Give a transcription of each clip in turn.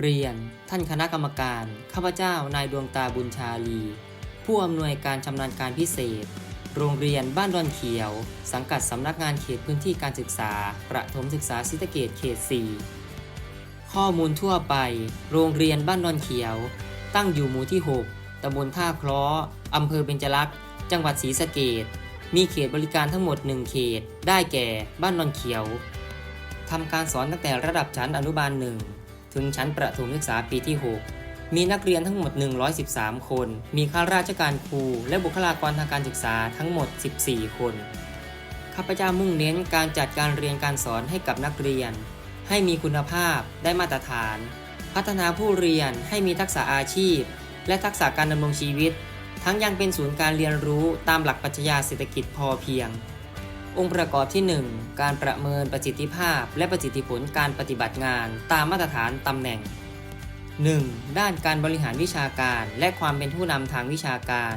เรียน ท่านคณะกรรมการ ข้าพเจ้านายดวงตาบุญชาลี ผู้อำนวยการชำนาญการพิเศษ โรงเรียนบ้านดอนเขียว สังกัดสำนักงานเขตพื้นที่การศึกษา ประถมศึกษาศรีสเกดเขต 4 ข้อมูลทั่วไป โรงเรียนบ้านดอนเขียว ตั้งอยู่หมู่ที่ 6ตำบลท่าคราะห์อำเภอเบญจลักษณ์จังหวัดศรีสะเกดมีเขตบริการทั้งหมด 1 เขต ได้แก่ บ้านดอนเขียวทำการสอนตั้งแต่ระดับชั้นอนุบาล1 ถึงชั้นประถมศึกษาปีที่ 6 มีนักเรียนทั้งหมด 113 คน มีข้าราชการครู และบุคลากรทางการศึกษาทั้งหมด 14 คน ข้าพเจ้ามุ่งเน้นการจัดการเรียนการสอนให้กับนักเรียน ให้มีคุณภาพได้มาตรฐาน พัฒนาผู้เรียนให้มีทักษะอาชีพ และทักษะการดำรงชีวิต ทั้งยังเป็นศูนย์การเรียนรู้ตามหลักปรัชญาเศรษฐกิจพอเพียง องค์ประกอบที่ 1 การประเมินประสิทธิภาพ และประสิทธิผลการปฏิบัติงานตามมาตรฐานตำแหน่ง 1. ด้านการบริหารวิชาการและความเป็นผู้นำทางวิชาการ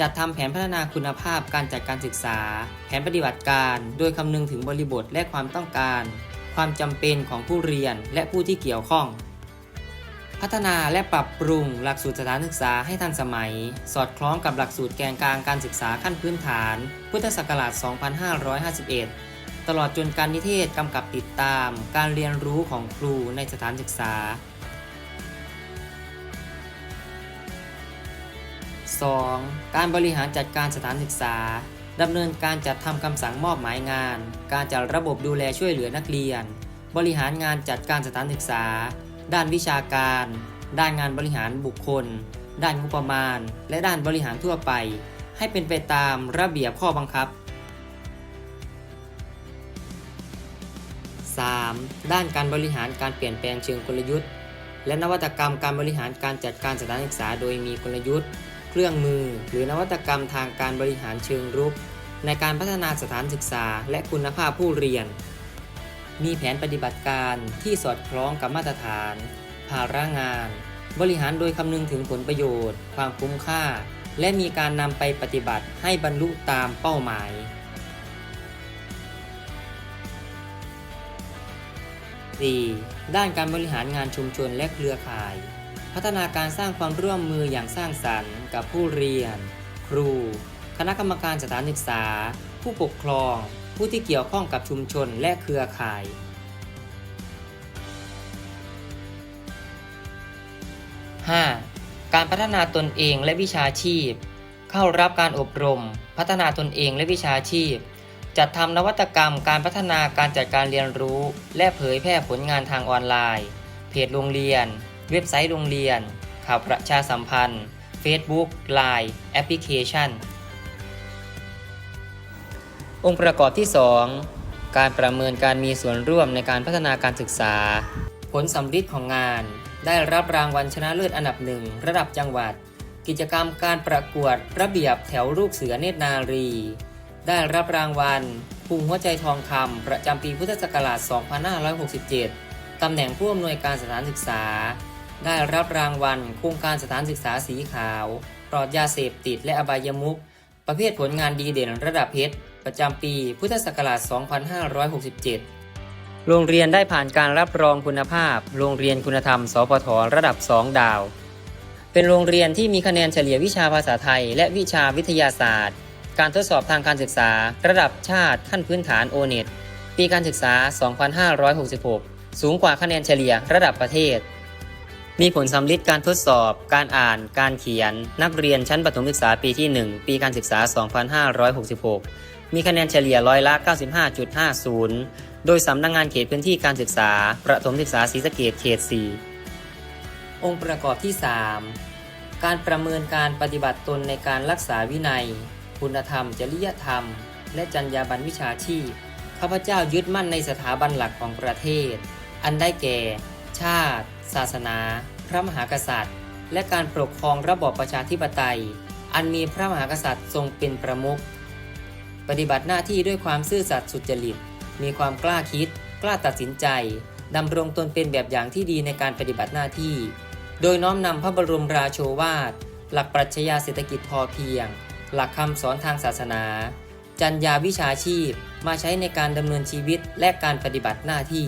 จัดทำแผนพัฒนาคุณภาพการจัดการศึกษา แผนปฏิบัติการ โดยคำนึงถึงบริบทและความต้องการ ความจำเป็นของผู้เรียนและผู้ที่เกี่ยวข้อง พัฒนาและปรับปรุงหลักสูตรสถานศึกษาให้ทันสมัย สอดคล้องกับหลักสูตรแกนกลางการศึกษาขั้นพื้นฐาน พุทธศักราช 2551 ตลอดจนการนิเทศกำกับติดตาม การเรียนรู้ของครูในสถานศึกษา 2. การบริหารจัดการสถานศึกษาดำเนินการจัดทำคำสั่งมอบหมายงาน การจัดระบบดูแลช่วยเหลือนักเรียน บริหารงานจัดการสถานศึกษา ด้านวิชาการ ด้านงานบริหารบุคคล ด้านงบประมาณ และด้านบริหารทั่วไป ให้เป็นไปตามระเบียบข้อบังคับ 3. ด้านการบริหารการเปลี่ยนแปลงเชิงกลยุทธ์ และนวัตกรรมการบริหารการจัดการสถานศึกษาโดยมีกลยุทธ์ เครื่องมือ หรือนวัตกรรมทางการบริหารเชิงรุก ในการพัฒนาสถานศึกษาและคุณภาพผู้เรียน มีแผนปฏิบัติการที่สอดคล้องกับมาตรฐาน ภาระงาน บริหารโดยคำนึงถึงผลประโยชน์ ความคุ้มค่า และมีการนำไปปฏิบัติให้บรรลุตามเป้าหมาย 4. ด้านการบริหารงานชุมชนและเครือข่าย พัฒนาการสร้างความร่วมมืออย่างสร้างสรรค์ กับผู้เรียน ครู คณะกรรมการสถานศึกษา ผู้ปกครอง ผู้ที่เกี่ยวข้องกับชุมชนและเครือข่าย 5. การพัฒนาตนเองและวิชาชีพ เข้ารับการอบรม พัฒนาตนเองและวิชาชีพ จัดทำนวัตกรรมการพัฒนาการจัดการเรียนรู้ และเผยแพร่ผลงานทางออนไลน์ เพจโรงเรียน เว็บไซต์โรงเรียน ข่าวประชาสัมพันธ์ Facebook Line แอปพลิเคชัน องค์ประกอบที่ 2 การประเมินการมีส่วนร่วมในการพัฒนาการศึกษา ผลสำลิดของงาน ได้รับรางวัลชนะเลิศอันดับหนึ่งระดับจังหวัด กิจกรรมการประกวดระเบียบแถวลูกเสือเนตรนารี ได้รับรางวัลภูมิหัวใจทองคำประจำปีพุทธศักราช 2567 ตำแหน่งผู้อำนวยการสถานศึกษา ได้รับรางวัลโครงการสถานศึกษาสีขาว ปลอดยาเสพติดและอบายมุข ประเภทผลงานดีเด่นระดับเพชรประจำปีพุทธศักราช 2567 โรงเรียนได้ผ่านการรับรองคุณภาพ โรงเรียนคุณธรรม สพทระดับ 2 ดาว เป็นโรงเรียนที่มีคะแนนเฉลี่ยวิชาภาษาไทย และวิชาวิทยาศาสตร์ การทดสอบทางการศึกษา ระดับชาติขั้นพื้นฐานโอเน็ตปีการศึกษา 2566 สูงกว่าคะแนนเฉลี่ยระดับประเทศ มีผลสำลิดการทดสอบ การอ่าน การเขียน นักเรียนชั้นประถมศึกษาปีที่ 1 ปีการศึกษา 2566 มีคะแนนเฉลี่ยร้อยละ 95.50 โดยสำนักงงานเขตพื้นที่การศึกษา ประถมศึกษาศรีสะเกดเขต 4 องค์ประกอบที่ 3 การประเมินการปฏิบัติตนในการรักษาวินัย คุณธรรม จริยธรรม และจรรยาบรรณวิชาชีพ ข้าพเจ้ายึดมั่นในสถาบันหลักของประเทศ อันได้แก่ ชาติ ศาสนา พระมหากษัตริย์ และการปกครองระบอบประชาธิปไตย อันมีพระมหากษัตริย์ทรงเป็นประมุขปฏิบัติหน้าที่ด้วยความซื่อสัตย์สุจริต มีความกล้าคิด กล้าตัดสินใจดำรงตนเป็นแบบอย่างที่ดีในการปฏิบัติหน้าที่ โดยน้อมนำพระบรมราโชวาท หลักปรัชญาเศรษฐกิจพอเพียง หลักคำสอนทางศาสนาจรรยาวิชาชีพ มาใช้ในการดำเนินชีวิตและการปฏิบัติหน้าที่